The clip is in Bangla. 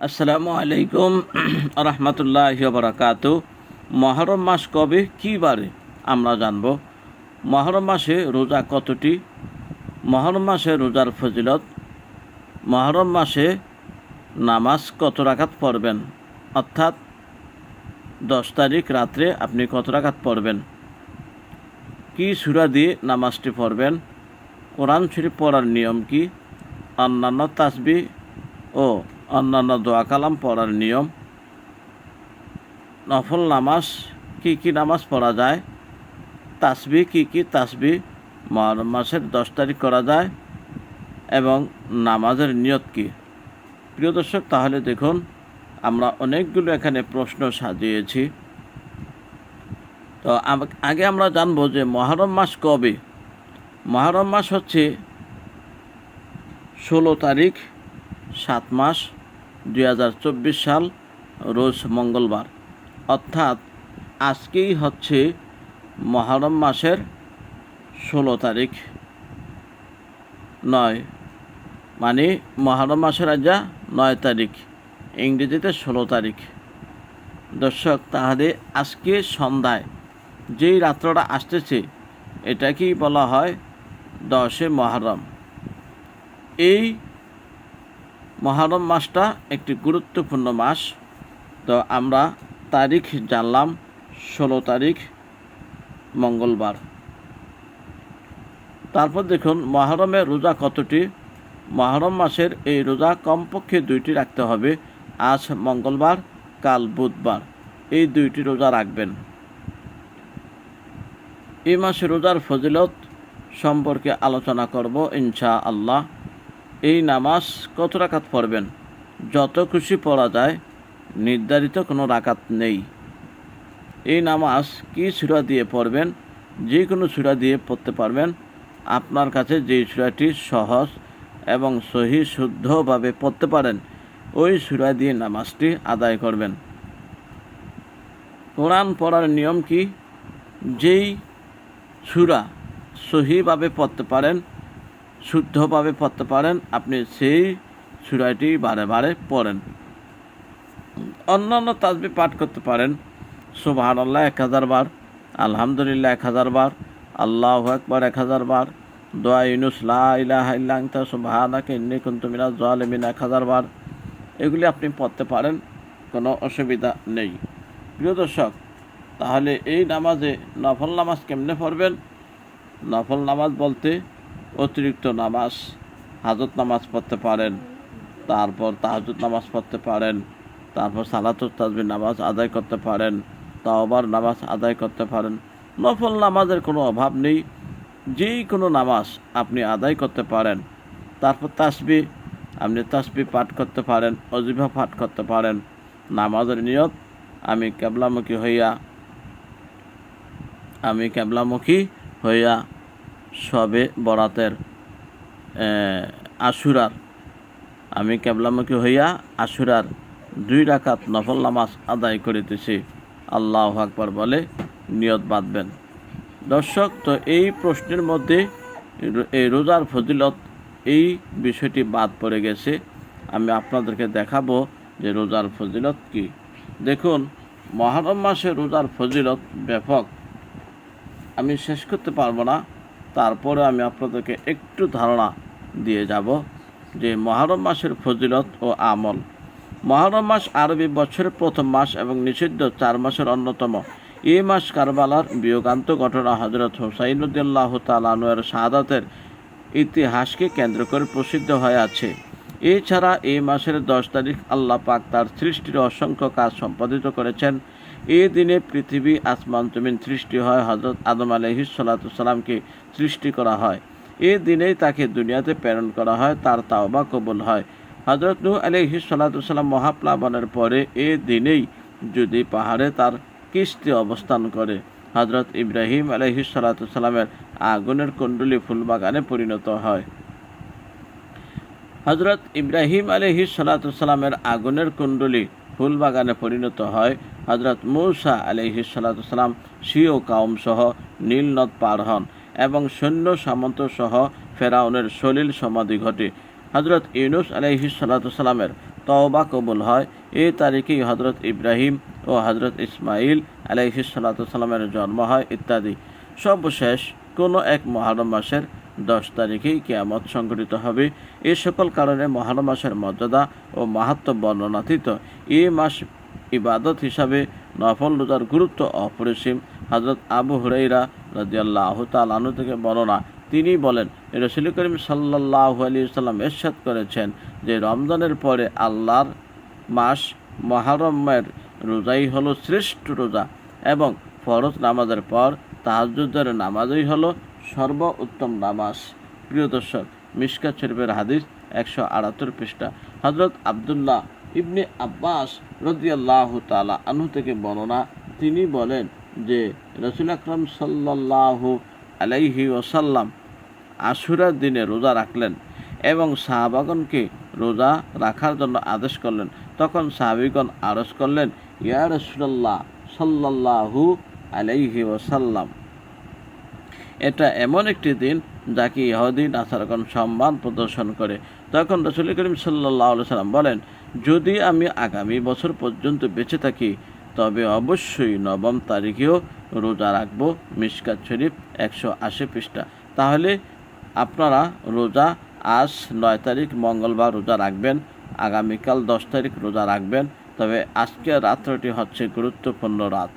আসসালামু আলাইকুম। রহমতুল্লাহ বরাকাত। মহরম মাস কবে? কী বারে? আমরা জানব। মহরম মাসে রোজা কতটি? মহরম মাসে রোজার ফজিলত। মহরম মাসে নামাজ কত রাকাত পড়বেন? অর্থাৎ দশ তারিখ রাত্রে আপনি কত রাকাত পড়বেন? কি সুরা দিয়ে নামাজটি পড়বেন? কোরআন শরীফ পড়ার নিয়ম কি? অন্যান্য তাসবি ও অন্যান্য দোয়া কালাম পড়ার নিয়ম। নফল নামাজ, কি কি নামাজ পড়া যায়? তাসবি, কি কি তাসবি? মাসের দশ তারিখ করা যায় এবং নামাজের নিয়ত কি? প্রিয় দর্শক, তাহলে দেখুন, আমরা অনেকগুলো এখানে প্রশ্ন সাজিয়েছি। তো আগে আমরা জানব যে মহরম মাস কবে? মহরম মাস হচ্ছে ষোলো তারিখ, সাত মাস। দুই হাজার চব্বিশ সাল, রোজ মঙ্গলবার। অর্থাৎ আজকেই হচ্ছে মহরম মাসের ষোলো তারিখ। নয় মানে মহরম মাসের আজা নয় তারিখ, ইংরেজিতে ষোলো তারিখ। দর্শক, তাহলে আজকে সন্ধ্যায় যেই রাত্রটা আসতেছে, এটাকেই বলা হয় দশে মহরম। এই মহরম মাসটা একটি গুরুত্বপূর্ণ মাস। তো আমরা তারিখ জানলাম, ষোলো তারিখ, মঙ্গলবার। তারপর দেখুন, মহরমের রোজা কতটি? মহরম মাসের এই রোজা কমপক্ষে দুইটি রাখতে হবে। আজ মঙ্গলবার, কাল বুধবার। এই দুইটি রোজা রাখবেন। এই মাসে রোজার ফজিলত সম্পর্কে আলোচনা করব ইনশা আল্লাহ এই নামাজ কত রাকাত পড়বেন? যত খুশি পড়া যায়, নির্ধারিত কোনো রাকাত নেই। এই নামাজ কি সুরা দিয়ে পড়বেন? যে কোনো সুরা দিয়ে পড়তে পারবেন। আপনার কাছে যেই সুরাটি সহজ এবং সহি শুদ্ধভাবে পড়তে পারেন, ওই সুরা দিয়ে নামাজটি আদায় করবেন। কোরআন পড়ার নিয়ম কি? যেই সুরা সহিভাবে পড়তে পারেন শুদ্ধভাবে পড়তে পারেন, আপনি সেই সুরাটি বারে বারে পড়েন। অন্যান্য তাজবি পাঠ করতে পারেন সুবাহান আল্লাহ এক হাজার বার, আলহামদুলিল্লাহ এক হাজার বার, আল্লাহ একবার এক হাজার বার, দোয়া ইউনুস, লা ইলাহা ইল্লা আনতা, সুবহানাকা ইন্নী কুনতু মিনাজ জালিমিন এক হাজার বার। এগুলি আপনি পড়তে পারেন, কোনো অসুবিধা নেই। প্রিয় দর্শক, তাহলে এই নামাজে নফল নামাজ কেমনে পড়বেন? নফল নামাজ বলতে অতিরিক্ত নামাজ, হাজত নামাজ পড়তে পারেন, তারপর তাহাজুদ নামাজ পড়তে পারেন, তারপর সালাতুল তাজবি নামাজ আদায় করতে পারেন, তাওবার নামাজ আদায় করতে পারেন। নফল নামাজের কোনো অভাব নেই। যেই কোনো নামাজ আপনি আদায় করতে পারেন। তারপর তাসবি আপনি তাসবি পাঠ করতে পারেন অজিফা পাঠ করতে পারেন। নামাজের নিয়ত, আমি কেবলামুখী হইয়া, আমি কেবলামুখী হইয়া সবে বরাতের আশুরার। আমি কেবলামুখী হইয়া আশুরার দুই রাকাত নফল নামাজ আদায় করিতেছি। আল্লাহ আকবর বলে নিয়ত বাঁধবেন। দর্শক, তো এই প্রশ্নের মধ্যে এই রোজার ফজিলত, এই বিষয়টি বাদ পড়ে গেছে। আমি আপনাদেরকে দেখাবো যে রোজার ফজিলত কি। দেখুন, মহরম মাসে রোজার ফজিলত ব্যাপক। আমি শেষ করতে পারব না। তারপরে আমি আপনাদেরকে একটু ধারণা দিয়ে যাব যে মহরম মাসের ফজিলত ও আমল। মহরম মাস আরবি বছরের প্রথম মাস এবং নিষিদ্ধ চার মাসের অন্যতম। এই মাস কারবালার বিয়োগান্ত ঘটনা হজরত হুসাইন উদ্দিল্লাহ তালানুয়ের শাহাদাতের ইতিহাসকে কেন্দ্র করে প্রসিদ্ধ হয়ে আছে। এছাড়া এই মাসের দশ তারিখ আল্লাহ পাক তার সৃষ্টির অসংখ্য কাজ সম্পাদিত করেছেন। এই দিনে পৃথিবী আসমান জমিন সৃষ্টি হয় হজরত আদম আলহি সাল্লাতামকে সৃষ্টি করা হয়। এই দিনেই তাকে দুনিয়াতে প্রেরণ করা হয়, তার তাওবা কবুল হয়। হজরত নূ আলহি সাল্লাতাম মহাপ্লাবনের পরে এ দিনেই যদি পাহাড়ে তার কিস্তি অবস্থান করে হজরত ইব্রাহিম আলহি সাল্লাতামের আগুনের কুণ্ডলী ফুলবাগানে পরিণত হয়। হজরত ইব্রাহিম আলহি সাল্লাতামের আগুনের কুণ্ডলী ফুলবাগানে পরিণত হয়। হজরত মৌসা আলহি সাল্লাতাম সিও কাউম সহ নীল নদ পার হন এবং সৈন্য সামন্ত সহ ফেরাউনের সলিল সমাধি ঘটে। হজরত ইউনুস আলাইহি সালামের তওবা কবুল হয়। এই তারিখেই হজরত ইব্রাহিম ও হজরত ইসমাইল আলাইহি সালামের জন্ম হয় ইত্যাদি। সর্বশেষ কোনো এক মহারম মাসের দশ তারিখেই কেয়ামত সংঘটিত হবে। এ সকল কারণে মহারম মাসের মর্যাদা ও মাহাত্ম বর্ণনাতীত। এ মাস ইবাদত হিসাবে নফল রোজার গুরুত্ব অপরিসীম। হজরত আবু হুরাইরা রাজিয়াল্লাহ তালানু থেকে বর্ণনা। তিনি বলেন, রসুল করিম সাল্লাহ আলী সাল্লাম এরশাদ করেছেন যে, রমজানের পরে আল্লাহর মাস মহারমের রোজাই হলো শ্রেষ্ঠ রোজা এবং ফরজ নামাজের পর তাহাজুদের নামাজই হলো সর্ব উত্তম নামাজ। প্রিয় দর্শক মিসকা শরীফের হাদিস একশো আটাত্তর পৃষ্ঠা। হজরত আবদুল্লাহ ইবনে আব্বাস রদিয়াল্লাহ তালা আনহু থেকে বর্ণনা। তিনি বলেন যে, রসুল আকরম সাল্লাহ আলাইহি ওসাল্লাম আশুরার দিনে রোজা রাখলেন এবং সাহাবাগণকে রোজা রাখার জন্য আদেশ করলেন। তখন সাহাবিগণ আরজ করলেন, ইয়া রসুল্লাহ সাল্লাহু আলাইহি ওসাল্লাম এটা এমন একটি দিন যাকে ইহুদি নাসারগণ সম্মান প্রদর্শন করে। তখন রসুল করিম সাল্লাহ সাল্লাম বলেন, যদি আমি আগামী বছর পর্যন্ত বেঁচে থাকি, তবে অবশ্যই নবম তারিখেও রোজা রাখব মিসকাত শরীফ একশো আশি পৃষ্ঠা। তাহলে আপনারা রোজা আজ নয় তারিখ মঙ্গলবার রোজা রাখবেন, আগামীকাল দশ তারিখ রোজা রাখবেন, তবে আজকের রাত্রটি হচ্ছে গুরুত্বপূর্ণ রাত।